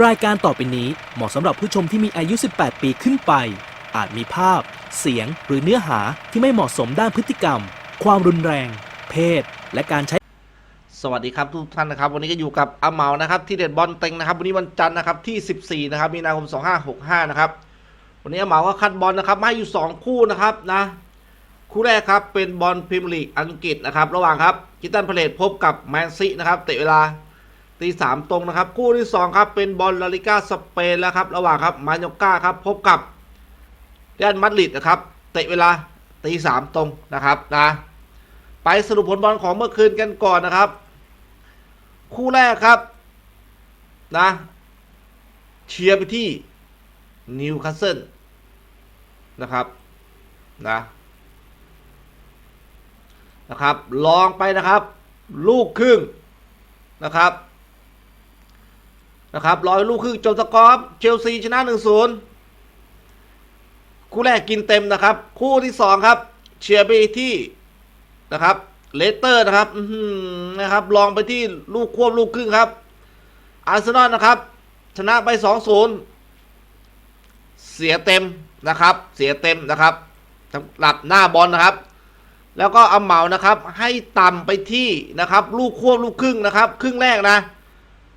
รายการต่อไปนี้เหมาะสำหรับผู้ชมที่มีอายุ 18 ปีขึ้นไป อาจมีภาพ เสียง หรือเนื้อหาที่ไม่เหมาะสมด้านพฤติกรรม ความรุนแรง เพศ และการใช้ สวัสดีครับทุกท่านนะครับ วันนี้ก็อยู่กับอาเหมานะครับ ที่เด็ดบอลเต็งนะครับ วันนี้วันจันทร์นะครับที่ 14 นะครับ มีนาคม 2565 นะครับ วันนี้อาเหมาก็คัดบอลนะครับมาอยู่ 2 คู่นะครับนะคู่แรกครับเป็นบอลพรีเมียร์ลีกอังกฤษนะครับ ระหว่างครับกิตันพาเลตพบกับแมนซีนะครับเตะเวลา ตีสามตรงนะครับ คู่ที่ 2 ครับ เป็นบอลลาลิก้าสเปนแล้วครับ ระหว่างครับมายก้าครับ พบกับเรอัลมาดริดนะครับ เตะเวลาตีสามตรงนะครับนะไปสรุปผลบอลของเมื่อคืนกันก่อนนะครับ คู่แรกครับนะเชียร์ไปที่นิวคาสเซิลนะครับนะนะครับ ลองไปนะครับ ลูกครึ่งนะครับ นะครับรอยลูกครึ่งจบสกอร์เชลซีชนะ1-0คู่แรกกินเต็มนะครับ คู่ที่ 2 ครับ เชียร์ไปที่นะครับเลสเตอร์นะครับนะครับลองไปที่ลูกควบลูกครึ่งครับอาร์เซนอลนะครับ ชนะไป 2-0 เสียเต็มนะครับ เสียเต็มนะครับสำหรับหน้าบอลนะครับ แล้วก็เอาเหมานะครับ ให้ต่ำไปที่นะครับ ลูกควบลูกครึ่งนะครับ ครึ่งแรกนะ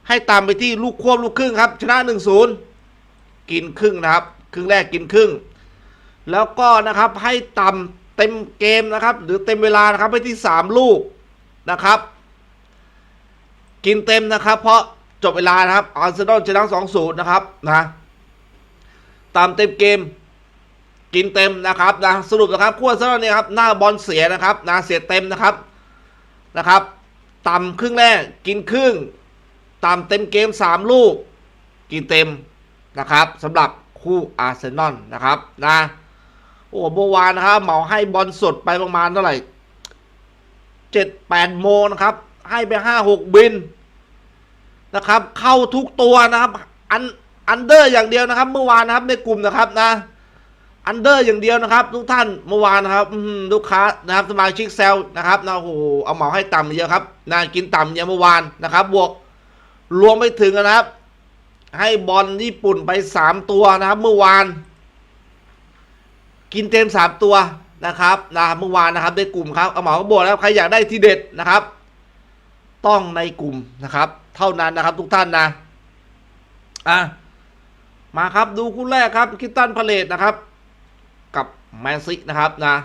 ให้ต่ำไปที่ลูกควบลูกครึ่งครับ ชนะ1-0กินครึ่งนะครับ ครึ่งแรกกินครึ่ง แล้วก็นะครับให้ต่ำเต็มเกมนะครับ หรือเต็มเวลานะครับไปที่ 3 ลูกนะครับ กินเต็มนะครับ เพราะจบเวลานะครับอาร์เซนอลชนะ2-0นะครับนะตามเต็มเกมกินเต็มนะครับนะสรุปนะครับคู่อาร์เซนอลเนี่ยครับหน้าบอลเสียนะครับนะเสียเต็มนะครับนะครับ ต่ำครึ่งแรกกินครึ่ง ต่ำเต็มเกม 3 ลูกกินเต็มนะครับสำหรับคู่อาร์เซนอลนะครับนะโอ้เมื่อวานนะครับเหมาให้บอลสดไปประมาณเท่าไหร่เจ็ดแปดโมนะครับ ให้ไปห้าหกบินนะครับ เข้าทุกตัวนะครับ อันอันเดอร์อย่างเดียวนะครับ เมื่อวานนะครับในกลุ่มนะครับนะอันเดอร์อย่างเดียวนะครับ ทุกท่านเมื่อวานนะครับลูกค้านะครับสมาชิกเซลนะครับนะโอ้โหเอาเหมาให้ต่ำเยอะครับนะกินต่ำเยอะเมื่อวานนะครับบวก รวมไปถึงนะครับ ให้บอลญี่ปุ่นไปสามตัวนะครับ เมื่อวาน กินเต็มสามตัวนะครับนะเมื่อวานนะครับในกลุ่มครับเอาหมาก็บอกแล้วใครอยากได้ทีเด็ดนะครับ ต้องในกลุ่มนะครับ เท่านั้นนะครับ ทุกท่านนะอะมาครับดูคู่แรกครับคิตตันพาเลตนะครับ กับแมนซินะครับนะ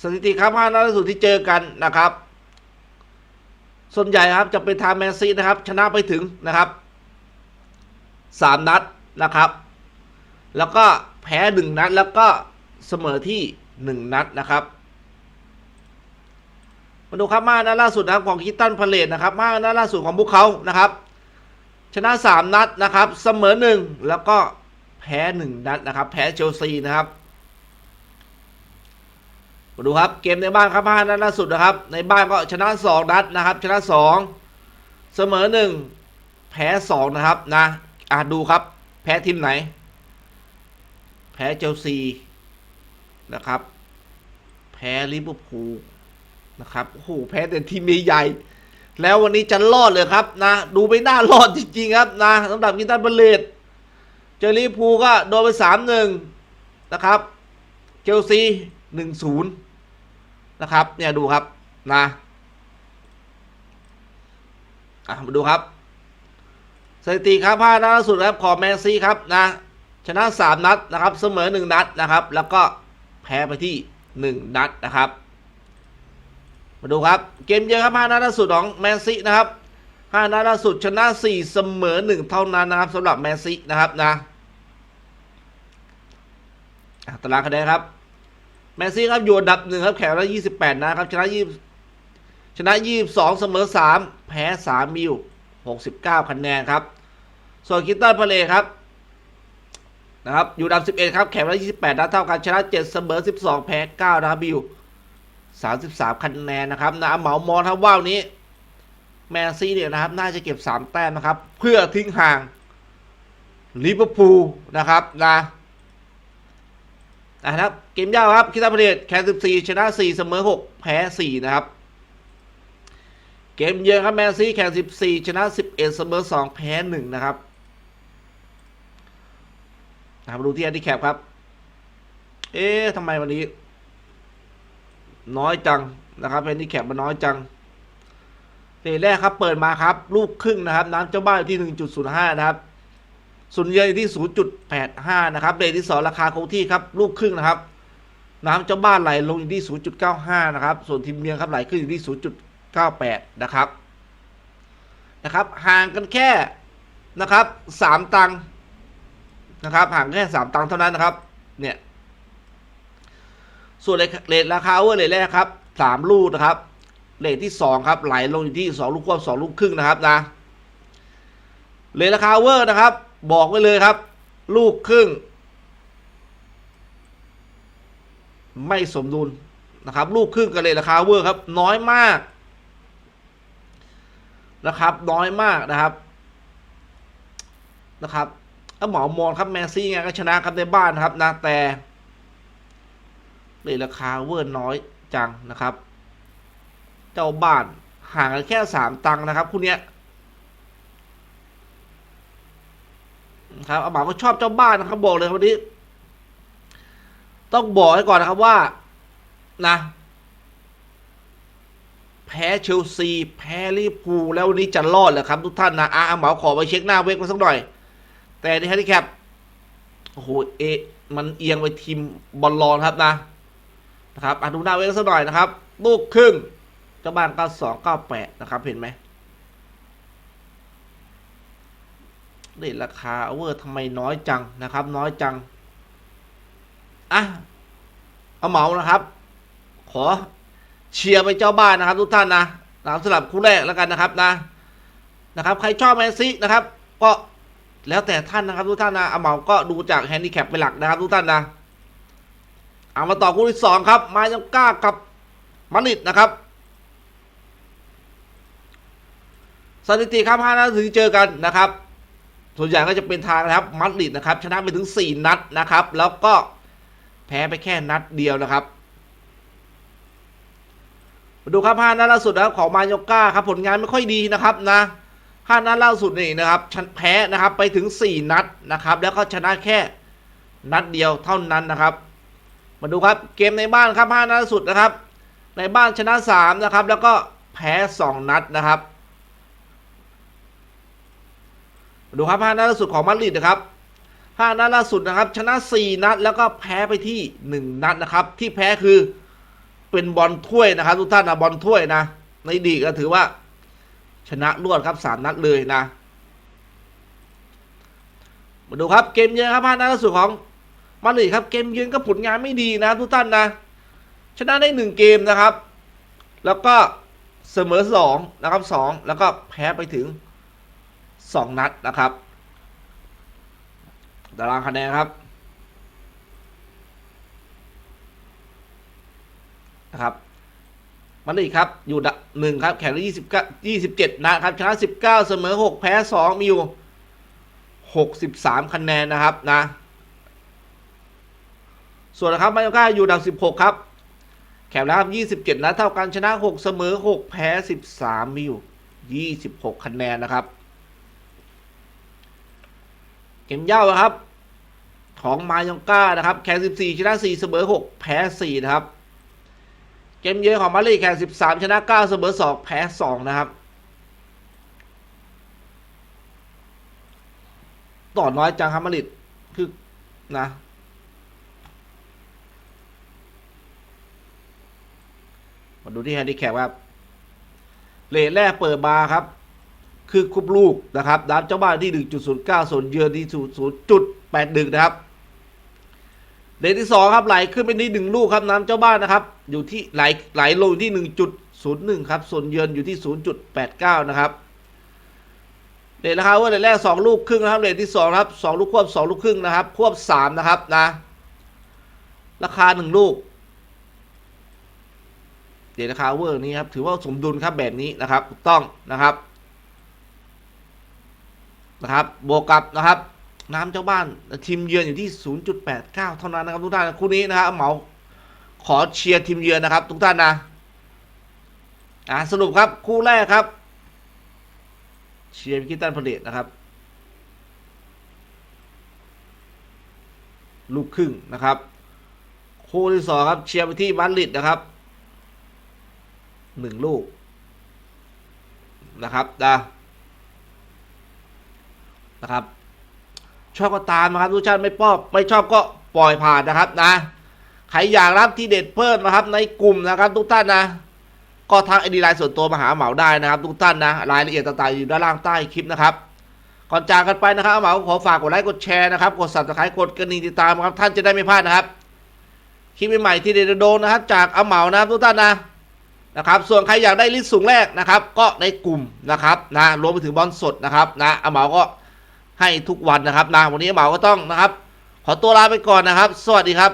สถิติครับห้านัดล่าสุดที่เจอกันนะครับ ส่วนใหญ่ครับจะเป็นทางแมนซีนะครับ ชนะไปถึงนะครับสามนัดนะครับ แล้วก็แพ้หนึ่งนัด แล้วก็เสมอที่หนึ่งนัดนะครับมาดูครับมานัดล่าสุดนะครับของคิตตันพาเลตนะครับมานัดล่าสุดของพวกเขานะครับ ชนะสามนัดนะครับ เสมอหนึ่งแล้วก็แพ้หนึ่งนัดนะครับ แพ้เชลซีนะครับ มาดูครับเกมในบ้านครับห้านัดล่าสุดนะครับ ในบ้านก็ชนะสองนัดนะครับ ชนะสองเสมอหนึ่งแพ้สองนะครับนะอะดูครับ แพ้ทีมไหน แพ้เชลซีนะครับ แพ้ลิเวอร์พูลนะครับโอ้โหแพ้แต่ทีมใหญ่แล้ววันนี้จะรอดเลยครับนะ ดูไม่น่ารอดจริงๆครับนะสำหรับกินตันเบลเลตเจอลิพูก็โดนไปสามหนึ่งนะครับ เชลซีหนึ่งศูนย์ นะครับ เนี่ยดูครับนะอะมาดูครับสถิติครับห้านัดล่าสุดครับของแมนซีครับนะชนะสามนัดนะครับ เสมอหนึ่งนัดนะครับ แล้วก็แพ้ไปที่หนึ่งนัดนะครับ มาดูครับ เกมเยอะครับห้านัดล่าสุดของแมนซีนะครับห้านัดล่าสุดชนะสี่เสมอหนึ่งเท่านั้นนะครับสำหรับแมนซีนะครับนะตารางคะแนนครับ แมนซี่ครับอยู่อันดับหนึ่งครับแข่งละยี่สิบแปดนะครับ ชนะยี่ชนะยี่สิบสองเสมอสามแพ้สามมิวหกสิบเก้าคะแนนครับ ส่วนคิตตันพาเลครับนะครับอยู่ดับสิบเอ็ดครับแข่งละยี่สิบแปดนัดเท่ากันชนะเจ็ดเสมอสิบสองแพ้เก้านะครับบิวสามสิบสามคะแนนนะครับนะเหมามองครับว่าวนี้แมนซี่เนี่ยนะครับ น่าจะเก็บสามแต้มนะครับ เพื่อทิ้งห่างลิเวอร์พูลนะครับนะ นะครับ เกมยาวครับคิตตันพาเลทแข่งสิบสี่ชนะสี่เสมอหกแพ้สี่นะครับ เกมเยือนครับแมนซีแข่ง14ชนะ11เอ็ดเสมอ2แพ้1นะครับนะครับมาดูที่แอนดี้แคปครับ เอ๊ะทำไมวันนี้ น้อยจังนะครับแอนดี้แคปมันน้อยจังเตะแรกครับเปิดมาครับ ลูกครึ่งนะครับ น้ำเจ้าบ้านอยู่ที่1.05นะครับ ส่วนเยือนอยู่ที่ 0.85 นะครับเดทที่ 2 ราคาคงที่ครับลูกครึ่งนะครับ น้ำเจ้าบ้านไหลลงอยู่ที่ 0.95 นะครับ ส่วนทีมเยือนครับไหลขึ้นอยู่ที่ 0.98 นะครับ นะครับ ห่างกันแค่นะครับ 3 ตังค์นะครับ ห่างแค่ 3 ตังค์เท่านั้นนะครับ เนี่ย ส่วนเลทราคาเวอร์เลทแรกครับ 3 ลูกนะครับ เลทที่ 2 ครับไหลลงอยู่ที่ 2 ลูกควบ2ลูกครึ่งนะครับนะ เลทราคาเวอร์นะครับ บอกไว้เลยครับ ลูกครึ่ง ไม่สมดุลนะครับ ลูกครึ่งกับเลทราคาเวอร์ครับ น้อยมากนะครับ น้อยมากนะครับนะครับถ้าหมอมองครับแมนซี่ไงก็ชนะครับในบ้านนะครับนะแต่เลทราคาเวอร์น้อยจังนะครับ เจ้าบ้านห่างกันแค่สามตังค์นะครับคู่เนี้ย ครับอาหมาก็ชอบเจ้าบ้านนะครับบอกเลยครับวันนี้ ต้องบอกให้ก่อนนะครับว่า นะ แพ้เชลซี แพ้ลิเวอร์พูลแล้ววันนี้จะรอดเหรอครับ ทุกท่านนะอะอาหมาขอไปเช็คหน้าเวกมาสักหน่อย แต่ในแฮนดิแคปโอ้โหเอะมันเอียงไปทีมบอลลอนครับนะนะครับอะดูหน้าเวกสักหน่อยนะครับ ลูกครึ่งเจ้าบ้านเก้าสองเก้าแปดนะครับ เห็นไหม เรทราคาเวอร์ทำไมน้อยจังนะครับ น้อยจัง อะ เอาเหมานะครับ ขอเชียร์ไปเจ้าบ้านนะครับ ทุกท่านนะนะสำหรับคู่แรกแล้วกันนะครับนะ นะครับ ใครชอบแมนซีนะครับ ก็แล้วแต่ท่านนะครับ ทุกท่านนะเอาเหมาก็ดูจากแฮนดิแคปเป็นหลักนะครับ ทุกท่านนะเอามาต่อคู่ที่สองครับ มายังก้ากับมาดริดนะครับสถิติครับห้านัดถึงเจอกันนะครับ ส่วนใหญ่ก็จะเป็นทางนะครับมัดริดนะครับ ชนะไปถึง 4 นัดนะครับ แล้วก็แพ้ไปแค่นัดเดียวนะครับมาดูครับห้านัดล่าสุดนะครับของมาโยก้าครับผลงานไม่ค่อยดีนะครับนะห้านัดล่าสุดนี่นะครับชนแพ้นะครับไปถึง 4 นัดนะครับ แล้วก็ชนะแค่นัดเดียวเท่านั้นนะครับ มาดูครับเกมในบ้านครับห้านัดล่าสุดนะครับ ในบ้านชนะ3นะครับแล้วก็แพ้ 2 นัดนะครับ ดูครับห้านัดล่าสุดของมาดริดนะครับห้านัดล่าสุดนะครับ ชนะสี่นัดแล้วก็แพ้ไปที่หนึ่งนัดนะครับ ที่แพ้คือเป็นบอลถ้วยนะครับ ทุกท่านนะบอลถ้วยนะ ในดีก็ถือว่า ชนะรวดครับสามนัดเลยนะ มาดูครับเกมเยือนครับห้านัดล่าสุดของมาดริดครับเกมเยือนก็ผลงานไม่ดีนะทุกท่านนะ ชนะได้หนึ่งเกมนะครับ แล้วก็เสมอสองนะครับสองแล้วก็แพ้ไปถึง สองนัดนะครับตารางคะแนนครับนะครับมาดริดครับ อยู่ดับหนึ่งครับแข่งได้ยี่สิบเก้ายี่สิบเจ็ดนะครับชนะสิบเก้าเสมอหกแพ้สองมีอยู่หกสิบสามคะแนนนะครับนะ ส่วนนะครับมาโยก้าอยู่ดับสิบหกครับ แข่งแล้วครับยี่สิบเจ็ดนัดเท่ากันชนะหกเสมอหกแพ้สิบสามมีอยู่ยี่สิบหกคะแนนนะครับ กมเย่าครับ ของมายองก้านะครับ แข่ง14 ชนะ 4 เสมอ 6 แพ้ 4 นะครับ เกมเยือนของมาดริดแข่ง13 ชนะ 9 เสมอ 2 แพ้ 2 นะครับ ต่อน้อยจังครับมาดริดคือนะมาดูที่แฮนดิแคปครับเลทแรกเปิดมาครับ คือคุบลูกนะครับดามเจ้าบ้านที่ 1.09 ส่วนเยือนที่ 0.81 นะครับเลนที่2ครับไหลขึ้นไปที่1ลูกครับน้ำเจ้าบ้านนะครับ อยู่ที่ไหลไหลลงที่ 1.01 ครับ ส่วนเยือนอยู่ที่ 0.89 นะครับเลนราคาว่าเลนแรก 2 ลูกครึ่งนะครับเลนที่2ครับ2ลูกควบ 2 ลูกครึ่งนะครับ ควบ 3 นะครับนะราคา 1 ลูกเดี๋ยวราคาเวอร์นี้ครับถือว่าสมดุลครับแบบนี้นะครับถูกต้องนะครับ นะครับ บวกกับนะครับ น้ำเจ้าบ้านทีมเยือนอยู่ที่ 0.89 เท่านั้นนะครับทุกท่านคู่นี้นะครับเหมาขอเชียร์ทีมเยือนนะครับ ทุกท่านนะอ่าสรุปครับคู่แรกครับ เชียร์พิกิตันผลิตนะครับ ลูกครึ่งนะครับ คู่ที่สองครับ เชียร์ไปที่มาดริดนะครับหนึ่งลูกนะครับนะ นะครับ ชอบก็ตามนะครับทุกท่านไม่ปอบไม่ชอบก็ปล่อยผ่านนะครับนะใครอยากรับที่เด็ดเพิ่มนะครับ ในกลุ่มนะครับ ทุกท่านนะ ก็ทักไอดีไลน์ส่วนตัวมาหาเหมาได้นะครับ ทุกท่านนะรายละเอียดต่างๆอยู่ด้านล่างใต้คลิปนะครับก่อนจากกันไปนะครับเหมาขอฝากกดไลค์กดแชร์นะครับกด subscribe กดกระดิ่งติดตามครับท่านจะได้ไม่พลาดนะครับคลิปใหม่ที่เดนโดนนะครับ จากอาเหมานะครับทุกท่านนะนะครับ ส่วนใครอยากได้ลิสต์สูงแรกนะครับ ก็ในกลุ่มนะครับนะรวมไปถึงบอลสดนะครับนะอาเหมาก็ ให้ทุกวันนะครับนะวันนี้เหมาก็ต้องนะครับ ขอตัวลาไปก่อนนะครับ สวัสดีครับ